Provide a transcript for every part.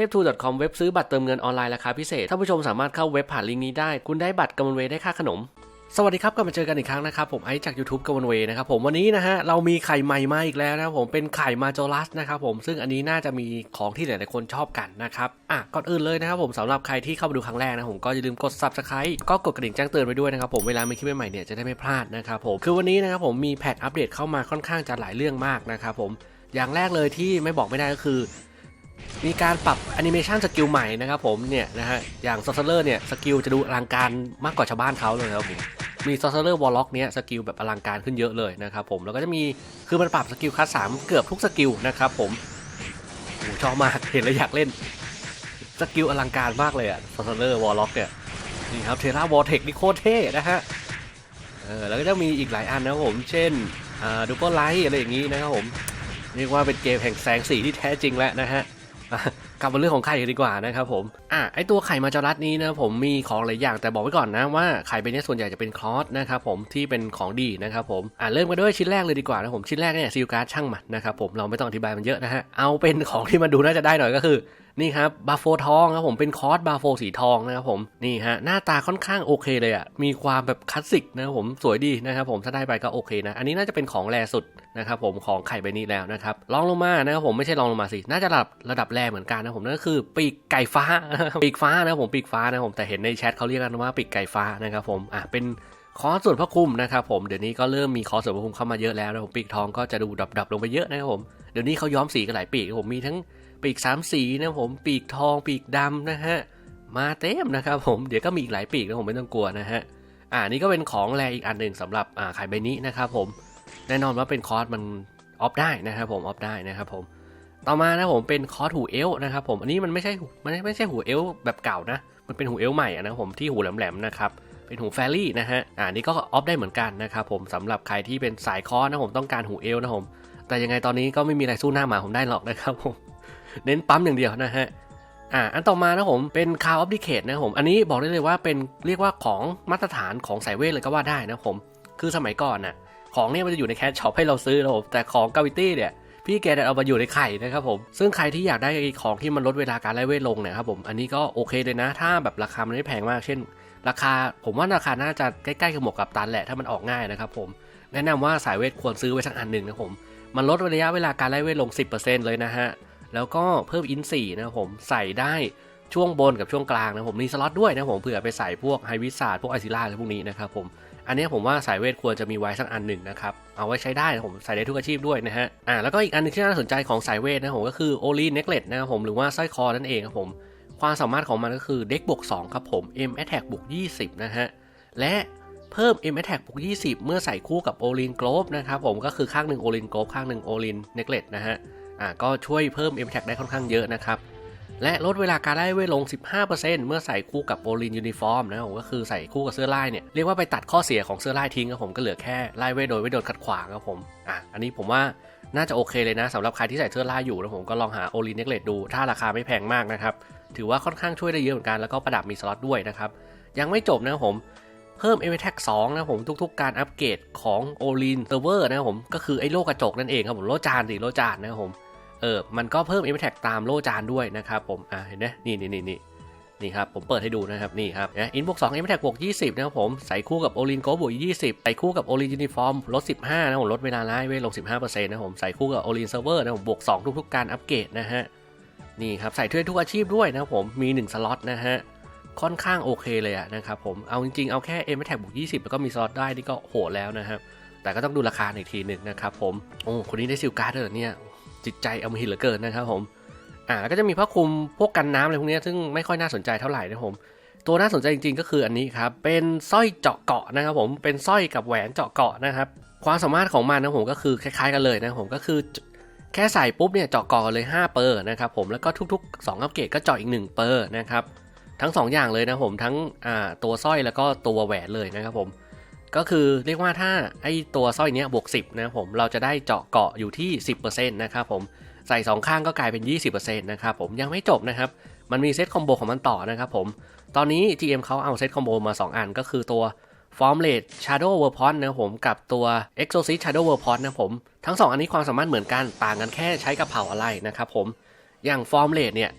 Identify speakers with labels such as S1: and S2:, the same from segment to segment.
S1: ทพทู .com เว็บซื้อบัตรเติมเงินออนไลน์ราคาพิเศษท่านผู้ชมสามารถเข้าเว็บผ่านลิงก์นี้ได้ คุณได้บัตรกำมะเวได้ค่าขนมสวัสดีครับกลับมาเจอกันอีกครั้งนะครับผมไอซ์จาก YouTube กำมะเวนะครับผมวันนี้นะฮะเรามีไข่ใหม่มาอีกแล้วนะครับผมเป็นไข่มาโจลัสนะครับผมซึ่งอันนี้น่าจะมีของที่หลายๆคนชอบกันนะครับอะก่อนอื่นเลยนะครับผมสำหรับใครที่เข้ามาดูครั้งแรกนะผมก็อย่าลืมกด Subscribe ก็กดกระดิ่งแจ้งเตือนไว้ด้วยนะครับผมเวลามีคลิปใหม่ๆเนี่ยจะได้ไม่พลาดนะครับผมคือวันนี้นะครับผมมีแพทอัปเดตเข้ามาค่อนข้างจะหลายเรื่องมากนะครับผมอย่างแรกเลยที่ไม่บอกไม่ได้ก็คือ มีการปรับแอนิเมชันสกิลใหม่นะครับผมเนี่ยนะฮะอย่างซอสเลอร์เนี่ยสกิลจะดูอลังการมากกว่าชาวบ้านเขาเลยครับผมมีซอสเลอร์วอลล็อกเนี่ยสกิลแบบอลังการขึ้นเยอะเลยนะครับผมแล้วก็จะมีคือมันปรับสกิลคัสสามเกือบทุกสกิลนะครับผมโอ้ชอบมากเห็นแล้วอยากเล่นสกิลอลังการมากเลยอะซอสเลอร์วอลล็อกเนี่ยนี่ครับเทราวอลเทคนี่โคตรเท่นะฮะเออแล้วก็จะมีอีกหลายอันนะครับผมเช่นอ่าดูโก้ไลท์อะไรอย่างนี้นะครับผมเรียกว่าเป็นเกมแห่งแสงสีที่แท้จริงแล้วนะฮะ กลับมาเรื่องของไข่กันดีกว่านะครับผมอะไอตัวไข่มาจารัสนี้นะผมมีของหลายอย่างแต่บอกไว้ก่อนนะว่าไข่ใบนี้ส่วนใหญ่จะเป็นคลอสนะครับผมที่เป็นของดีนะครับผมอะเริ่มกันด้วยชิ้นแรกเลยดีกว่านะผมชิ้นแรกเนี่ยซีลการ์ดช่างมันนะครับผมเราไม่ต้องอธิบายมันเยอะนะฮะเอาเป็นของที่มันดูน่าจะได้หน่อยก็คือ นี่ครับบาโฟทองครับผมเป็นคอร์สบาโฟสีทองนะครับผมนี่ฮะหน้าตาค่อนข้างโอเคเลยอะมีความแบบคลาสสิกนะครับผมสวยดีนะครับผมถ้าได้ไปก็โอเคนะ อันนี้น่าจะเป็นของแรสุดนะครับผมของไข่ใบนี้แล้วนะครับลองลงมานะครับผมไม่ใช่ลองลงมาสิน่าจะระดับระดับแรเหมือนกันนะผมนั่นก็คือปีกไก่ฟ้าปีกฟ้านะผมปีกฟ้านะผมแต่เห็นในแชทเขาเรียกกันว่าปีกไก่ฟ้านะครับผมอะเป็นคอร์สส่วนพระคุมนะครับผมเดี๋ยวนี้ก็เริ่มมีคอร์สส่วนพระคุมเข้ามาเยอะแล้วนะผมปีกทองก็จะดูดับๆลงไปเยอะนะครับผมเดี๋ยวนี้เขาย้อมสีกันหลายปีกผมมีทั้ง ปีกสามสีนะผมปีกทองปีกดำนะฮะมาเต็มนะครับผมเดี๋ยวก็มีอีกหลายปีกนะผมไม่ต้องกลัวนะฮะอ่านี่ก็เป็นของแรอีกอันหนึ่งสำหรับอ่าไข่ใบนี้นะครับผมแน่นอนว่าเป็นคอร์สมันออฟได้นะครับผมออฟได้นะครับผมต่อมานะผมเป็นคอร์สหูเอลนะครับผมอันนี้มันไม่ใช่มันไม่ใช่หูเอลแบบเก่านะมันเป็นหูเอลใหม่นะผมที่หูแหลมๆนะครับเป็นหูแฟรี่นะฮะอ่านี่ก็ออฟได้เหมือนกันนะครับผมสำหรับใครที่เป็นสายคอร์สนะผมต้องการหูเอลนะผมแต่ยังไงตอนนี้ก็ไม่มีอะไรสู้หน้าหมาผมได้หรอกนะครับผม เน้นปั๊มอย่างเดียวนะฮะอ่าอันต่อมานะผมเป็นคาร์ออฟดิเคทนะผมอันนี้บอกได้เลยว่าเป็นเรียกว่าของมาตรฐานของสายเวทเลยก็ว่าได้นะผม คือสมัยก่อนน่ะของเนี่ยมันจะอยู่ในแคชช็อปให้เราซื้อนะผมแต่ของกาวิตี้เนี่ยพี่แกเอามาอยู่ในไข่นะครับผม ซึ่งใครที่อยากได้ของที่มันลดเวลาการไล่เวทลงเนี่ยครับผม อันนี้ก็โอเคเลยนะ ถ้าแบบราคามันไม่แพงมาก เช่น ราคาผมว่าราคาน่าจะใกล้ๆกับหมวกกับตันแหละถ้ามันออกง่ายนะครับผม แนะนำว่าสายเวทควรซื้อไว้สักอันหนึ่งนะผม มันลดระยะเวลาการไล่เวทลง 10%เลยนะฮะ แล้วก็เพิ่มอินสี่นะครับผมใส่ได้ช่วงบนกับช่วงกลางนะผมมีสล็อตด้วยนะผมเผื่อไปใส่พวกไฮวิสาดพวกไอซิล่าอะไรพวกนี้นะครับผมอันนี้ผมว่าสายเวทควรจะมีไว้สักอันหนึ่งนะครับเอาไว้ใช้ได้นะผมใส่ได้ทุกอาชีพด้วยนะฮะอ่าแล้วก็อีกอันหนึงที่น่าสนใจของสายเวทนะผมก็คือโอลีเน็กเลตนะครับผมหรือว่าสร้อยคอนั่นเองครับผมความสามารถของมันก็คือเด็กบวก2ครับผม M Attack บวก20 นะฮะ และเพิ่ม M Attack บวก20 เมื่อใส่คู่กับโอลินโกลบนะครับผมก็คือข้างหนึ่งโอลินโกลบข้างหนึ่งโอลินเน็กเลตนะฮะ อ่าก็ช่วยเพิ่ม Impact ได้ค่อนข้างเยอะนะครับ และลดเวลาการไล่เวทลง 15%เมื่อใส่คู่กับโอลินยูนิฟอร์มนะผมก็คือใส่คู่กับเสื้อไลายเนี่ยเรียกว่าไปตัดข้อเสียของเสื้อไลายทิ้งครับผมก็เหลือแค่ไล่เวทโดยไม่โดนขัดขวางครับผมอะอันนี้ผมว่าน่าจะโอเคเลยนะสำหรับใครที่ใส่เสื้อลาอยู่นะผมก็ลองหาโอลินเน็กเลตดู ถ้าราคาไม่แพงมากนะครับ ถือว่าค่อนข้างช่วยได้เยอะเหมือนกัน แล้วก็ประดับมีสล็อตด้วยนะครับ ยังไม่จบนะผมเพิ่ม m อ t a c 2นะครับผมทุกๆ การอัปเกรดของ o l i n Server นะครับผมก็คือไอ้โลกกระจกนั่นเองครับผมโลจานสิโลจานนะครับผม เออมันก็เพิ่ม i m p a c t ตามโลจานด้วยนะครับผมอ่าเห็นไหมนี่นี่นี่นี่นี่ครับ ผมเปิดให้ดูนะครับ นี่ครับอินบวกสอง i m p a c t บวก20นะครับผม ใส่คู่กับโอลินโกบวก20ใส่คู่กับโอลินยูนิฟอร์มลด15นะผมลดเวลาไล่เวทลง15%นต์นะผมใส่คู่กับโอลินเซิร์ฟเวอร์นะผมบวก2ทุกๆการอัปเกรดนะฮะนี่ครับ ใส่ถ้วทุกอาชีพด้วยนะครับผมมี1สล็อตนะฮะค่อนข้างโอเคเลยอะนะครับผมเอาจริงๆ เอาแค่ m p a c t บวก20แล้วก็มีสล็อตได้นี่ก็โหดแล้วนะครับแต่ก็ต้องดูราคาอีกทีหนึ่งนะครับผมโอ้คนนี้ได้ซิลการ์ดด้วยเหรอเนี่ย จิตใจเอามหินเหลือเกินนะครับผม อ่าแล้วก็จะมีผ้าคลุมพวกกันน้ำอะไรพวกนี้ซึ่งไม่ค่อยน่าสนใจเท่าไหร่นะผม ตัวน่าสนใจจริง ๆ ก็คืออันนี้ครับ เป็นสร้อยเจาะเกาะนะครับผม เป็นสร้อยกับแหวนเจาะเกาะนะครับ ความสามารถของมันนะผมก็คือคล้าย ๆ กันเลยนะผมก็คือแค่ใส่ปุ๊บเนี่ยเจาะเกาะเลย 5 เปอร์นะครับผมแล้วก็ทุก ๆ2อัปเกรดก็เจาะอีก 1 เปอร์นะครับทั้ง 2 อย่างเลยนะผมทั้งอ่าตัวสร้อยแล้วก็ตัวแหวนเลยนะครับผม ก็คือเรียกว่าถ้าไอตัวสร้อยเนี้ยบวก 10นะครับผมเราจะได้เจาะเกาะอยู่ที่ 10%นะครับผมใส่ 2 ข้างก็กลายเป็น 20%นะครับผมยังไม่จบนะครับ มันมีเซตคอมโบของมันต่อนะครับผมตอนนี้ GM เขาเอาเซตคอมโบมา 2 อันก็คือตัว Formless Shadow w o r p o n นะผมกับตัว Exorcist Shadow w o r p o n นะผมทั้ง 2 อันนี้ความสามารถเหมือนกันต่างกันแค่ใช้กับเผ่าอะไรนะครับผมอย่าง Formless เนี่ย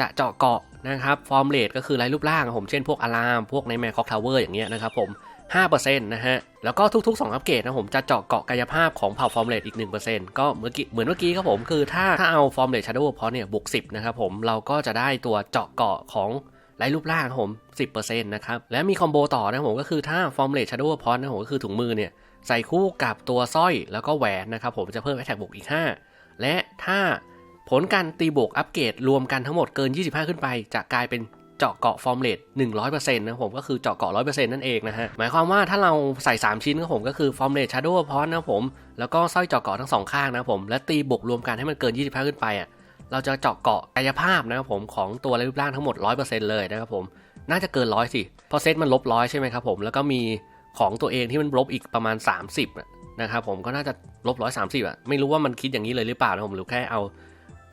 S1: จะเจาะเกาะนะครับฟอร์มเรทก็คือไร้รูปร่างผมเช่นพวกอะลามพวกในแมคคอกทาวเวอร์อย่างเงี้ยนะครับผม 5%นะฮะ แล้วก็ทุกๆ 2 อัปเกรดนะผมจะเจาะเกาะกายภาพของเผ่าฟอร์มเรทอีก 1%ก็เหมือกี้เหมือนเมื่อกี้ครับผมคือถ้าถ้าเอาฟอร์มเรทชาร์โดว์พอเนี่ยบวก10 นะครับผมเราก็จะได้ตัวเจาะเกาะของไร้รูปร่างครับผม 10%นะครับ และมีคอมโบต่อนะผมก็คือถ้าฟอร์มเรทชาร์โดว์พอนะผมก็คือถุงมือเนี่ยใส่คู่กับตัวสร้อยแล้วก็แหวนนะครับผมจะเพิ่มแอ t แทกบวกอีก 5 และถ้าผลการตีบวกอัปเกรดรวมกันทั้งหมดเกิน 25 ขึ้นไป จะกลายเป็น เจาะเกาะฟอร์มเรท100%นะผมก็คือเจาะเกาะ100%นั่นเองนะฮะหมายความว่าถ้าเราใส่ 3 ชิ้นครับผมก็คือฟอร์มเรทชาร์โดว์พอนนะผมแล้วก็สร้อยเจาะเกาะทั้งสองข้างนะผมและตีบวกรวมกันให้มันเกิน 25 ขึ้นไปอะเราจะเจาะเกาะกายภาพนะครับผมของตัวรูปร่างทั้งหมด 100%เลยนะครับผมน่าจะเกินร้อยสิเพราะเซตมันลบร้อยใช่ไหมครับผมแล้วก็มีของตัวเองที่มันลบอีกประมาณ 30นะครับผมก็น่าจะลบร้อยสามสิบอะไม่รู้ว่ามันคิดอย่างนี้เลยหรือเปล่านะผมหรือแค่เอา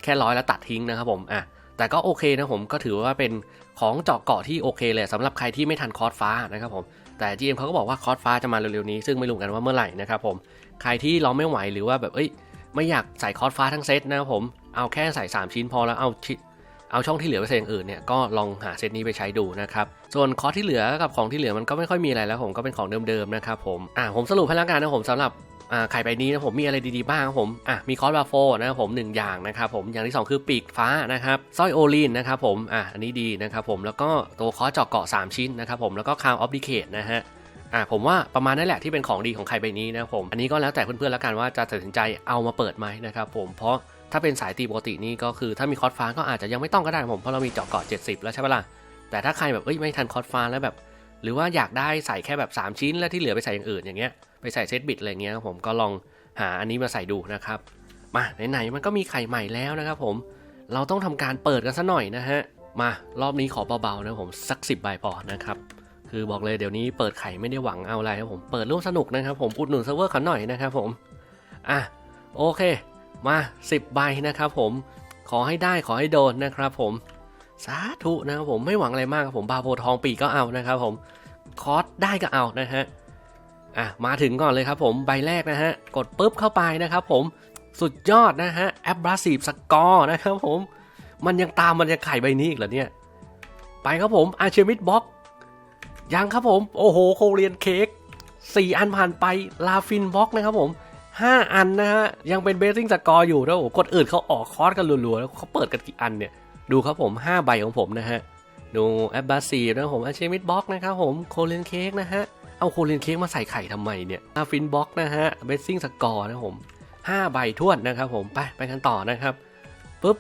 S1: แค่ร้อยแล้วตัดทิ้งนะครับผมอะ แต่ก็โอเคนะผมก็ถือว่าเป็นของเจาะเกาะที่โอเคเลยสำหรับใครที่ไม่ทันคอร์สฟ้านะครับผมแต่ GM เขาก็บอกว่าคอร์สฟ้าจะมาเร็วๆนี้ซึ่งไม่รู้กันว่าเมื่อไหร่นะครับผมใครที่เราไม่ไหวหรือว่าแบบเอ้ยไม่อยากใส่คอร์สฟ้าทั้งเซตนะครับผมเอาแค่ใส่ 3 ชิ้นพอแล้วเอาชิเอาช่องที่เหลือไปใส่อย่างอื่นเนี่ยก็ลองหาเซตนี้ไปใช้ดูนะครับส่วนคอร์สที่เหลือกับของที่เหลือมันก็ไม่ค่อยมีอะไรแล้วผมก็เป็นของเดิมๆนะครับผมอ่าผมสรุปให้แล้วกันนะผมสำหรับ ไข่ใบนี้นะผมมีอะไรดีๆบ้างครับผมอะมีคอร์สบาโฟนะครับผมหนึ่งอย่างนะครับผมอย่างที่ 2 คือปีกฟ้านะครับสร้อยโอลีนนะครับผมอะอันนี้ดีนะครับผมแล้วก็ตัวคอร์สเจาะเกาะ 3 ชิ้นนะครับผมแล้วก็คาวออฟดิเคทนะฮะอะผมว่าประมาณนั่นแหละที่เป็นของดีของไข่ใบนี้นะครับผมอันนี้ก็แล้วแต่เพื่อนๆแล้วกันว่าจะตัดสินใจเอามาเปิดไหมนะครับผมเพราะถ้าเป็นสายตีปกตินี่ก็คือถ้ามีคอร์สฟ้าก็อาจจะยังไม่ต้องก็ได้ผมเพราะเรามีเจาะเกาะ 70 แล้วใช่ปะล่ะแต่ถ้าใครแบบเอ้ยไม่ทันคอร์สฟ้าแล้วแบบ หรือว่าอยากได้ใส่แค่แบบ 3 ชิ้นแล้วที่เหลือไปใส่อย่างอื่นอย่างเงี้ย ไปใส่เซตบิดอะไรเงี้ยครับผมก็ลองหาอันนี้มาใส่ดูนะครับ มาไหนๆมันก็มีไข่ใหม่แล้วนะครับผมเราต้องทำการเปิดกันซะหน่อยนะฮะมารอบนี้ขอเบาๆนะผมสักสิบใบพอนะครับคือบอกเลยเดี๋ยวนี้เปิดไข่ไม่ได้หวังเอาอะไรครับผมเปิดร่วมสนุกนะครับผมอุดหนุนเซิร์ฟเวอร์ขันหน่อยนะครับผมอะโอเค มา 10 ใบนะครับผมขอให้ได้ขอให้โดนนะครับผมสาธุนะครับผมไม่หวังอะไรมากครับผมบาโบทองปีกก็เอานะครับผมคอร์สได้ก็เอานะฮะ อะมาถึงก่อนเลยครับผมใบแรกนะฮะ กดปุ๊บเข้าไปนะครับผมสุดยอดนะฮะแอปบราซีฟสกอร์นะครับผม มันยังตามมันจะไข่ใบนี้อีกเหรอเนี่ย ไปครับผมอาเชมิดบ็อกยังครับผม โอ้โหโคเรียนเค้กสี่อันผ่านไปลาฟินบ็อกนะครับผมห้าอันนะฮะ ยังเป็นเบสซิ่งสกอร์อยู่นะโอ้โหกดอื่นเขาออกคอร์สกันรัวๆ แล้วเขาเปิดกันกี่อันเนี่ย ดูครับผม 5 ใบของผมนะฮะ ดูแอปบาซีนะครับผมอาเชมิดบ็อกนะครับผมโคเรียนเค้กนะฮะ เอาโคเรียนเค้กมาใส่ไข่ทำไมเนี่ยอาฟินบ็อกนะฮะเบสซิ่งสกอร์นะผม5ใบท้วนนะครับผมไปไปกันต่อนะครับปุ๊บ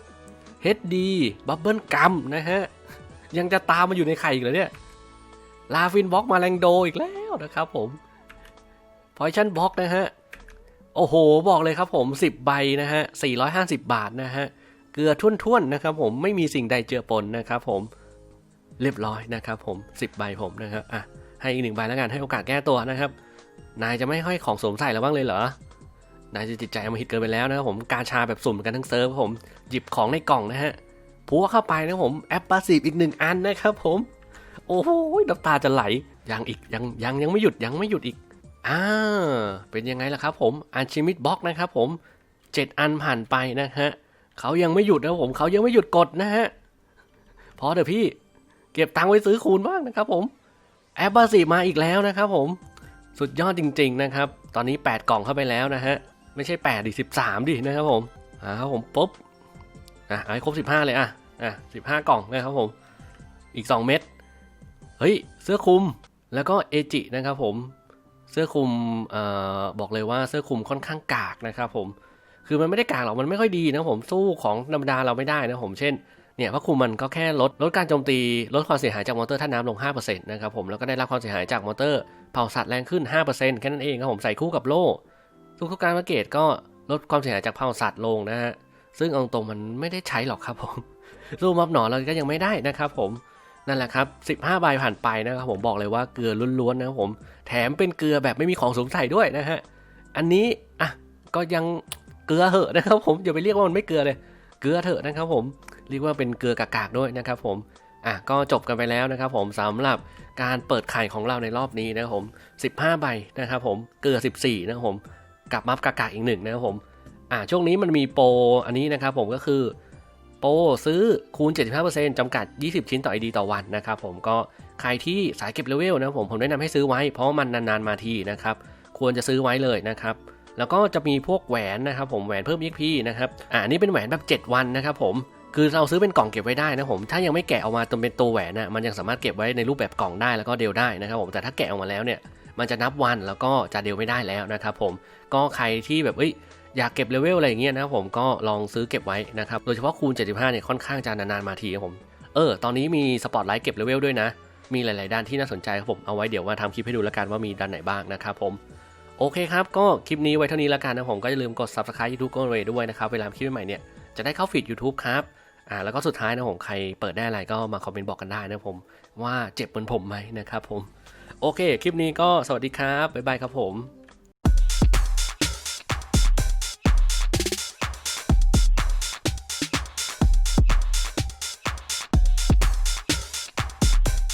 S1: HD บับเบิลกัมนะฮะ ยังจะตามมาอยู่ในไข่อีกเหรอเนี่ย ลาฟินบ็อกมาแรงโดอีกแล้วนะครับผมพอยชั่นบ็อกนะฮะ โอ้โห บอกเลยครับผม 10 ใบนะฮะ 450 บาทนะฮะ เกลือทุ่นๆนะครับผมไม่มีสิ่งใดเจือปนนะครับผมเรียบร้อยนะครับผม 10 ใบผมนะครับอะ ให้อีกหนึ่งใบแล้วกันให้โอกาสแก้ตัวนะครับ นายจะไม่ห้อยของสวมใส่แล้วบ้างเลยเหรอนายจะจิตใจอมหิตเกินไปแล้วนะครับผมการชาแบบสุ่มกันทั้งเซิร์ฟผมหยิบของในกล่องนะฮะพัวเข้าไปนะผมแอปพาสซีฟอีกหนึ่งอันนะครับผม โอ้โหน้ำตาจะไหลยังอีกยังยังยังไม่หยุดยังไม่หยุดอีกอ่าเป็นยังไงล่ะครับผมอันชิมิดบ็อกนะครับผมเจ็ดอันผ่านไปนะฮะเขายังไม่หยุดนะครับผมเขายังไม่หยุดกดนะฮะพอเถอะพี่ เก็บตังค์ไว้ซื้อคูณบ้างนะครับผม แอปบอร์สี่มาอีกแล้วนะครับผม สุดยอดจริง ๆนะครับ ตอนนี้ 8 กล่องเข้าไปแล้วนะฮะ ไม่ใช่ 8 ดิ 13 ดินะครับผมอ่าครับผมปุ๊บอะเอาให้ครบ 15 เลยอะอะ15 กล่องนะครับผม อีก 2 เม็ดเฮ้ย เสื้อคลุมแล้วก็เอจินะครับผมเสื้อคลุมเอ่อบอกเลยว่าเสื้อคลุมค่อนข้างกากนะครับผม คือมันไม่ได้กากหรอก มันไม่ค่อยดีนะผมสู้ของธรรมดาเราไม่ได้นะผม เช่น เนี่ยพระคุมมันก็แค่ลดลดการโจมตีลดความเสียหายจากมอเตอร์ท่าน้ำลง 5%นะครับผมแล้วก็ได้รับความเสียหายจากมอเตอร์เผาสัตว์แรงขึ้น 5%แค่นั้นเองครับผมใส่คู่กับโล่ทุกๆการมาเกตก็ลดความเสียหายจากเผาสัตว์ลงนะฮะซึ่งเอาตรงมันไม่ได้ใช้หรอกครับผมสู้มับหนอนเราก็ยังไม่ได้นะครับผมนั่นแหละครับ 15 ใบผ่านไปนะครับผมบอกเลยว่าเกลือล้วนๆนะครับผม แถมเป็นเกลือแบบไม่มีของสวมใส่ด้วยนะฮะ อันนี้อะก็ยังเกลือเหอะนะครับผมอย่าไปเรียกว่ามันไม่เกลือเลย เกลือเถอะนะครับผม เรียกว่าเป็นเกลือกากๆด้วยนะครับผมอะก็จบกันไปแล้วนะครับผมสำหรับการเปิดไข่ของเราในรอบนี้นะครับผม 15 ใบนะครับผมเกลือ 14 นะครับผมกับมัฟกากๆอีกหนึ่งนะครับผมอะช่วงนี้มันมีโปรอันนี้นะครับผมก็คือโปรซื้อคูณ 75%จำกัด 20 ชิ้นต่อ ID ต่อวันนะครับผมก็ใครที่สายเก็บเลเวลนะครับผมผมแนะนำให้ซื้อไว้เพราะมันนานๆมาทีนะครับควรจะซื้อไว้เลยนะครับแล้วก็จะมีพวกแหวนนะครับผมแหวนเพิ่ม XP นะครับอ่านนี้เป็นแหวนแบบ 7 วันนะครับผม คือเราซื้อเป็นกล่องเก็บไว้ได้นะผม ถ้ายังไม่แกะออกมาจนเป็นตัวแหวนนะมันยังสามารถเก็บไว้ในรูปแบบกล่องได้แล้วก็เดลได้นะครับผมแต่ถ้าแกะออกมาแล้วเนี่ยมันจะนับวันแล้วก็จะเดลไม่ได้แล้วนะครับผมก็ใครที่แบบเอ้ยอยากเก็บเลเวลอะไรอย่างเงี้ยนะครับผมก็ลองซื้อเก็บไว้นะครับโดยเฉพาะคูณ 75เนี่ยค่อนข้างจะนานๆมาทีครับผมเออตอนนี้มีสปอตไลท์เก็บเลเวลด้วยนะ มีหลาย ๆ ด้านที่น่าสนใจครับผมเอาไว้เดี๋ยวมาทำคลิปให้ดูแล้วกันว่ามีด้านไหนบ้างนะครับผมโอเคครับก็คลิปนี้ไว้เท่านี้แล้วกันนะผมก็อย่าลืมกด subscribe YouTube ก็เลยด้วยนะครับเวลาคลิปใหม่เนี่ยจะได้เข้าฟีด YouTube ครับ อ่าแล้วก็สุดท้ายนะผมใครเปิดได้อะไรก็มาคอมเมนต์บอกกันได้นะผมว่าเจ็บเหมือนผมไหมนะครับผม โอเค คลิปนี้ก็สวัสดีครับ บ๊ายบายครับผม